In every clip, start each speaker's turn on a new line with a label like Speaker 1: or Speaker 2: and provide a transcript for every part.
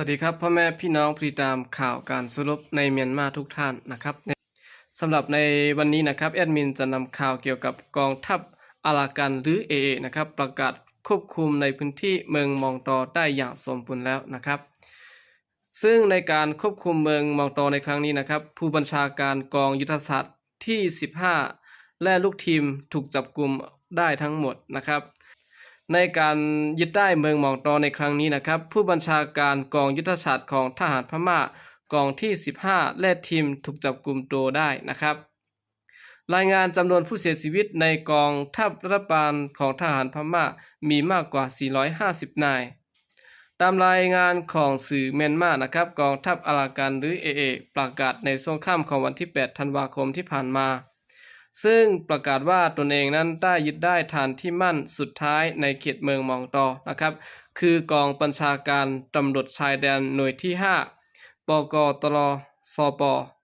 Speaker 1: สวัสดีครับพ่อแม่พี่น้องผู้ติดตามข่าวการสรุปในเมียนมาทุกท่านนะครับสำหรับในวันนี้นะครับแอดมินจะนำข่าวเกี่ยวกับกองทัพอารากันหรือ AA นะครับประกาศควบคุมในพื้นที่เมืองมองตอได้อย่างสมบูรณ์แล้วนะครับ ซึ่งในการควบคุมเมืองมองตอในครั้งนี้นะครับ ผู้บัญชาการกองยุทธศาสตร์ที่ 15 และลูกทีมถูกจับกลุ่มได้ทั้งหมดนะครับ ในการยึดได้เมืองหมองตอในครั้งนี้นะครับ ผู้บัญชาการกองยุทธศาสตร์ของทหารพม่ากองที่ 15 และทีมถูกจับกลุ่มตัวได้นะครับ รายงานจำนวนผู้เสียชีวิตในกองทัพรัฐบาลของทหารพม่ามีมากกว่า 450 นาย ตามรายงานของสื่อเมียนมานะครับ กองทัพอารากันหรือ AA ประกาศในช่วงค่ำของวันที่ 8 ธันวาคมที่ผ่านมา ซึ่งประกาศว่าตนเองนั้นได้ยึดได้ฐานที่มั่นสุดท้ายในเขตเมืองมองตอนะครับ คือกองบัญชาการตำรวจชายแดนหน่วยที่ 5 ปกตรสป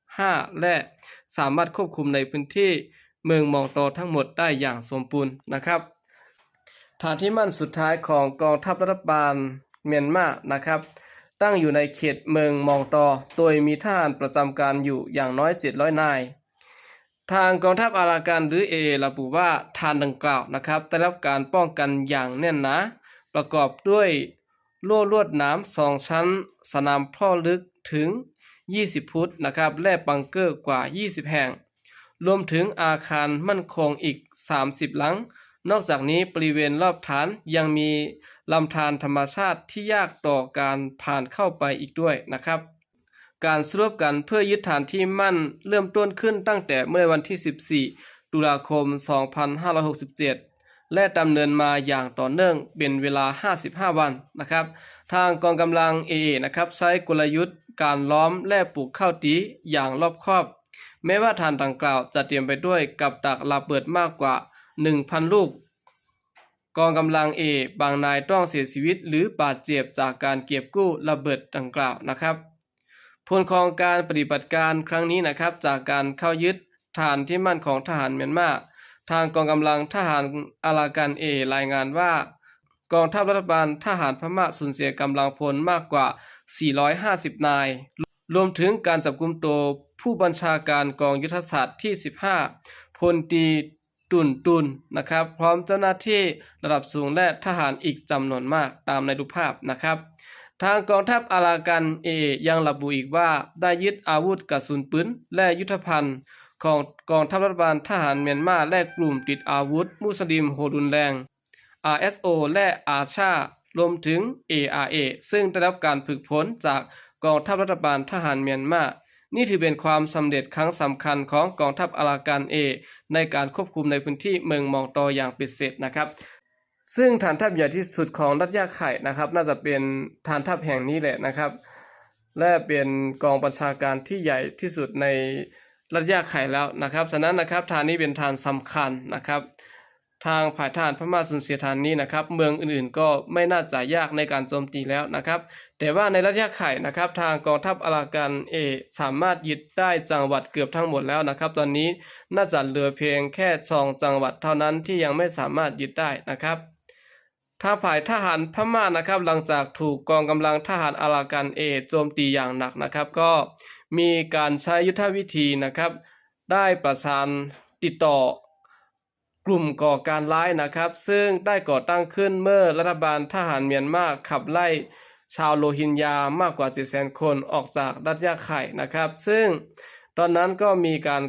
Speaker 1: 5 และสามารถควบคุมในพื้นที่เมืองมองตอทั้งหมดได้อย่างสมบูรณ์นะครับ ฐานที่มั่นสุดท้ายของกองทัพรัฐบาลเมียนมานะครับ ตั้งอยู่ในเขตเมืองมองตอ โดยมีทหารประจำการอยู่อย่างน้อย 700 นาย ทางกองทัพอารากันหรือเอระบุว่าฐานดังกล่าวนะครับได้รับการป้องกันอย่างแน่นหนาประกอบด้วยรั้วลวดน้ำสองชั้น สนามพ่อลึกถึง 20 ฟุตนะครับและบังเกอร์กว่า 20 แห่ง รวมถึงอาคารมั่นคงอีก 30 หลัง นอกจากนี้บริเวณรอบฐานยังมีลำธารธรรมชาติที่ยากต่อการผ่านเข้าไปอีกด้วยนะครับ การสรุปกันเพื่อยึดฐานที่มั่นเริ่มต้นขึ้นตั้งแต่เมื่อวันที่ 14 ตุลาคม 2567 และดำเนินมาอย่างต่อเนื่องเป็นเวลา 55 วันนะครับ ทางกองกำลัง AA นะครับใช้กลยุทธ์การล้อมและปลูกข้าวตีอย่างรอบคอบ แม้ว่าฐานดังกล่าวจะเตรียมไปด้วยกับดักระเบิดมากกว่า 1,000 ลูก กองกำลัง A บางนายต้องเสียชีวิตหรือบาดเจ็บจากการเก็บกู้ระเบิดดังกล่าวนะครับ ผลของการปฏิบัติการครั้งนี้นะครับ จากการเข้ายึดฐานที่มั่นของทหารเมียนมาทางกองกำลังทหารอารากันเอรายงานว่า กองทัพรัฐบาลทหารพม่าสูญเสียกำลังพลมากกว่า 450 นาย รวมถึงการจับกุมตัวผู้บัญชาการกองยุทธศาสตร์ที่ 15 พลตีตุนตุนนะครับ พร้อมเจ้าหน้าที่ระดับสูงและทหารอีกจำนวนมากตามในรูปภาพนะครับ ทางกองทัพอารากันเอยังระบุอีกว่าได้ยึดอาวุธกระสุนปืนและยุทธภัณฑ์ของกองทัพรัฐบาลทหารเมียนมาและกลุ่มติดอาวุธ มุสลิมโหดรุนแรง RSO และอาชารวมถึง ARA ซึ่งได้รับการฝึกฝนจากกองทัพรัฐบาลทหารเมียนมา นี่ถือเป็นความสำเร็จครั้งสำคัญของกองทัพอารากันเอในการควบคุมในพื้นที่เมืองมองตออย่างเป็นเสร็จนะครับ ซึ่งฐานทัพใหญ่ที่สุดของรัฐยาไข่นะครับ น่าจะเป็นฐานทัพแห่งนี้แหละนะครับ และเป็นกองประชาการที่ใหญ่ที่สุดในรัฐยาไข่แล้วนะครับฉะนั้นนะครับฐานนี้เป็นฐานสำคัญนะครับ ทางผ่ายทหารพม่าสูญเสียฐานนี้นะครับ เมืองอื่นๆก็ไม่น่าจะยากในการโจมตีแล้วนะครับ แต่ว่าในรัฐยาไข่นะครับ ทางกองทัพอารากันเอสามารถยึดได้จังหวัดเกือบทั้งหมดแล้วนะครับ ตอนนี้น่าจะเหลือเพียงแค่สองจังหวัดเท่านั้นที่ยังไม่สามารถยึดได้นะครับทางฝ่ายทหารพม่านะครับ หลังจากถูกกองกำลังทหารอารากันเอโจมตีอย่างหนักนะครับ ก็มีการใช้ยุทธวิธีนะครับ ได้ประสานติดต่อ กลุ่มก่อการร้ายนะครับ ซึ่งได้ก่อตั้งขึ้นเมื่อรัฐบาลทหารเมียนมาขับไล่ชาวโรฮิงญามากกว่า 700,000 คนออกจากรัฐยาไข่นะครับ ซึ่งตอนนั้นก็มีการ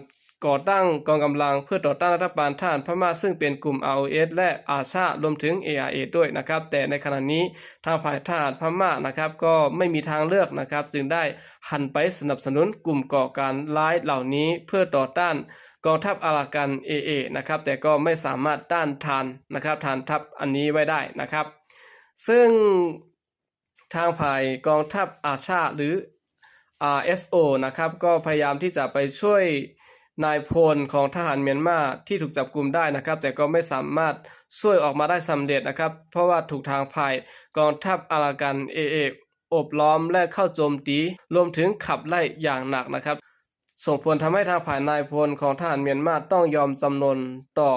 Speaker 1: ก่อตั้งกองกำลังเพื่อต่อต้านรัฐบาลทหารพม่าซึ่งเป็นกลุ่ม ROS และอาชารวมถึง ARA ด้วยนะครับ แต่ในขณะนี้ทางฝ่ายทหารพม่านะครับ ก็ไม่มีทางเลือกนะครับ จึงได้หันไปสนับสนุนกลุ่มก่อการร้ายเหล่านี้เพื่อต่อต้าน กองทัพอารากัน AA นะครับแต่ก็ไม่สามารถต้านทานนะครับทานทัพอันนี้ไว้ได้นะครับ ซึ่งทางฝ่ายกองทัพอาชาหรือ RSO นะครับก็พยายามที่จะไปช่วยนายพลของทหารเมียนมาที่ถูกจับกลุ่มได้นะครับ แต่ก็ไม่สามารถช่วยออกมาได้สำเร็จนะครับ เพราะว่าถูกทางฝ่ายกองทัพอารากัน AA อบล้อมและเข้าโจมตีรวมถึงขับไล่อย่างหนักนะครับ ส่งผลทำให้ทางฝ่ายนายพลของทหารเมียนมาต้องยอมจำนนต่อ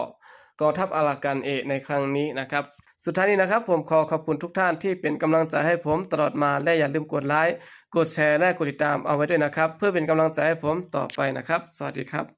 Speaker 1: กองทัพอารากันเอในครั้งนี้นะครับ สุดท้ายนี้นะครับ ผมขอขอบคุณทุกท่านที่เป็นกำลังใจให้ผมตลอดมาและอย่าลืมกดไลค์กดแชร์และกดติดตามเอาไว้ด้วยนะครับ เพื่อเป็นกำลังใจให้ผมต่อไปนะครับ สวัสดีครับ